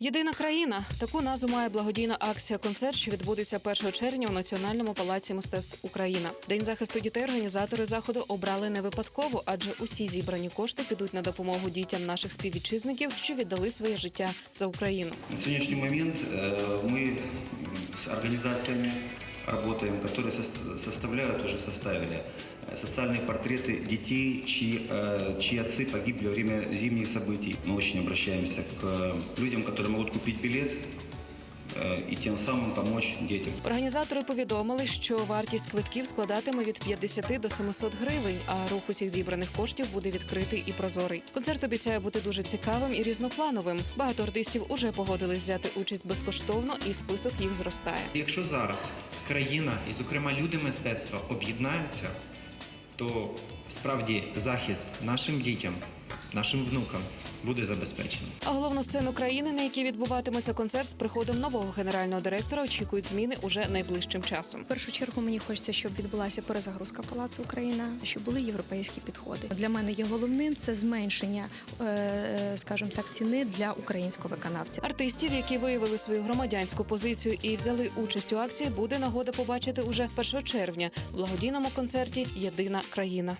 Єдина країна таку назву має благодійна акція концерт, що відбудеться 1 червня у Національному палаці мистецтв Україна. День захисту дітей організатори заходу обрали не випадково, адже усі зібрані кошти підуть на допомогу дітям наших співвітчизників, що віддали своє життя за Україну. На сегодняшний момент э, мы с организациями работаем, которые сос- составляют, уже составили э, социальные портреты детей, чьи, э, чьи отцы погибли во время зимних событий. Мы очень обращаемся к людям, которые могут купить билет э, и тем самым помочь детям. Організатори повідомили, що вартість квитків складатиме від 50 до 700 гривень, а рух усіх зібраних коштів буде відкритий і прозорий. Концерт обіцяє бути дуже цікавим і різноплановим. Багато артистів уже погодились взяти участь безкоштовно, і список їх зростає. Якщо зараз країна і, зокрема, люди мистецтва об'єднаються, то справді захист нашим дітям, нашим внукам буде забезпечений. А головну сцену країни, на якій відбуватиметься концерт з приходом нового генерального директора, очікують зміни уже найближчим часом. В першу чергу мені хочеться, щоб відбулася перезагрузка Палацу Україна, щоб були європейські підходи. Для мене є головним це зменшення, е, скажімо так, ціни для українського виконавця. Артистів, які виявили свою громадянську позицію і взяли участь у акції, буде нагода побачити уже 1 червня в благодійному концерті Єдина країна.